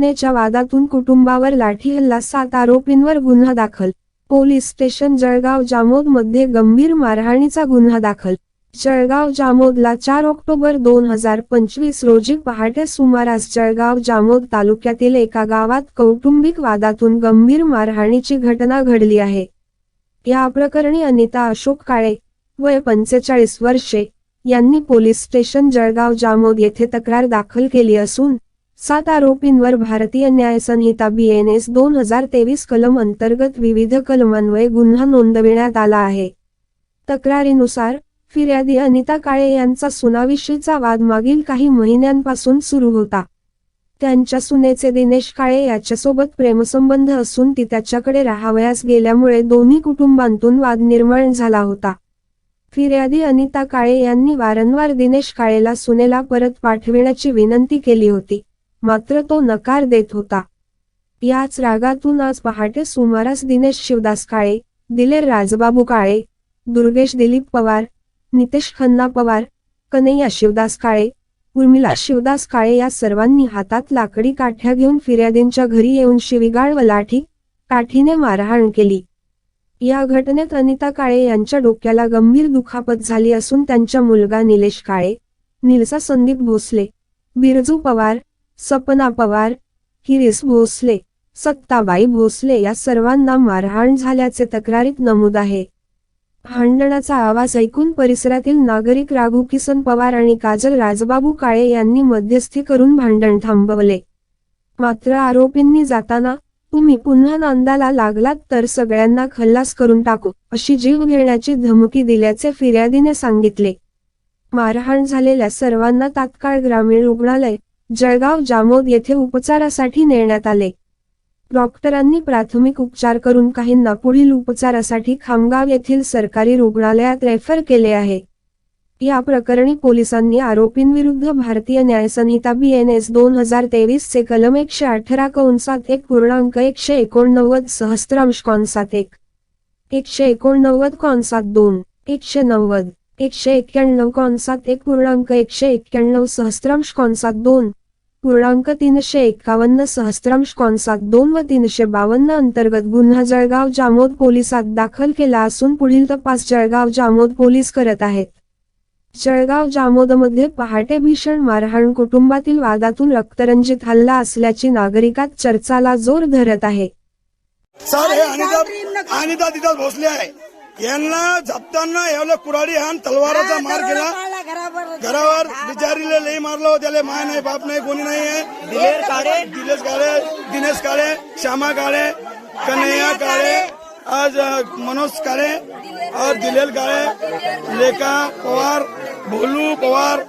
घटनेच्या वादातून कुटुंबावर लाठी हल्ला सात आरोपींवर गुन्हा दाखल. पोलीस स्टेशन जळगाव जामोदमध्ये गंभीर मारहाणीचा गुन्हा दाखल. जळगाव जामोदला चार ऑक्टोबर दोन हजार पंचवीस रोजी पहाटे सुमारास जळगाव जामोद तालुक्यातील एका गावात कौटुंबिक वादातून गंभीर मारहाणीची घटना घडली आहे. या प्रकरणी अनिता अशोक काळे वय पंचेचाळीस वर्षे यांनी पोलीस स्टेशन जळगाव जामोद येथे तक्रार दाखल केली असून सात आरोपींवर भारतीय न्यायसंहिता बी एन बीएनएस दोन हजार तेवीस कलम अंतर्गत विविध कलमांवर गुन्हा नोंदविण्यात आला आहे. तक्रारीनुसार फिर्यादी अनिता काळे यांचा सुनाविषयीचा वाद मागील काही महिन्यांपासून सुरू होता. त्यांच्या सुनेचे दिनेश काळे याच्यासोबत प्रेमसंबंध असून ती त्याच्याकडे राहावयास गेल्यामुळे दोन्ही कुटुंबांतून वाद निर्माण झाला होता. फिर्यादी अनिता काळे यांनी वारंवार दिनेश काळेला सुनेला परत पाठविण्याची विनंती केली होती. मात्र तो नकार देत होता. याच रागातून आज पहाटे सुमारास दिनेश शिवदास काळे दिलेर राजबाबू काळे दुर्गेश दिलीप पवार नितेश खन्ना पवार कन्हैया शिवदास काळे उर्मिला शिवदास काळे या सर्वांनी हातात लाकडी काठ्या घेऊन फिर्यादींच्या घरी येऊन शिवीगाळ व लाठी काठीने मारहाण केली. या घटनेत अनिता काळे यांच्या डोक्याला गंभीर दुखापत झाली असून त्यांचा मुलगा निलेश काळे निलसा संदीप भोसले बिरजू पवार सपना पवार हिरीस भोसले सत्ताबाई भोसले या सर्वांना मारहाण झाल्याचे तक्रारीत नमूद आहे. भांडणाचा आवाज ऐकून परिसरातील नागरिक राघू किसन पवार आणि काजल राजबाबू काळे यांनी मध्यस्थी करून भांडण थांबवले. मात्र आरोपींनी जाताना तुम्ही पुन्हा नांदाला लागलात तर सगळ्यांना खल्लास करून टाकू अशी जीव घेण्याची धमकी दिल्याचे फिर्यादीने सांगितले. मारहाण झालेल्या सर्वांना तात्काळ ग्रामीण रुग्णालय जळगाव जामोद येथे उपचारासाठी नेण्यात आले. डॉक्टरांनी प्राथमिक उपचार करून काहींना पुढील उपचारासाठी खामगाव येथील सरकारी रुग्णालयात रेफर केले आहे. या प्रकरणी पोलिसांनी आरोपींविरुद्ध भारतीय न्यायसंहिता बी एन एस दोन हजार तेवीस चे कलम एकशे अठरा कंसात एक पूर्णांक एकशे एकोणनव्वद सहस्त्रांश कंसात एक एकशे एकोणनव्वद कंसात दोन एकशे नव्वद एकशे एक्क्याण्णव कंसात एक पूर्णांक एकशे एक्क्याण्णव सहस्त्रांश कंसात दोन पूर्णांक तीनशे एकावन्न सहस्त्रांश कॉन्सात दोन व तीनशे बावन्न अंतर्गत गुन्हा जळगाव जामोद पोलिसात दाखल केला असून पुढील तपास जळगाव जामोद पोलीस करत आहेत. जळगाव जामोदमध्ये पहाटे भीषण मारहाण कुटुंबातील वादातून रक्तरंजित हल्ला असल्याची नागरिकात चर्चाला जोर धरत आहे. सर हे अनिता अनिता तिथं भोसले आहे. यांना जपताना एवढं कुराडी हान तलवाराचा मार केला. घरावर बिचारीला लई मारलो त्याला माय नाही बाप नाही कोणी नाही आहे. दिलेश काळे. दिनेश काळे श्यामा काळे कन्हैया काळे आज मनोज काळे और दिलेल काळे लेखा पवार भोलू पवार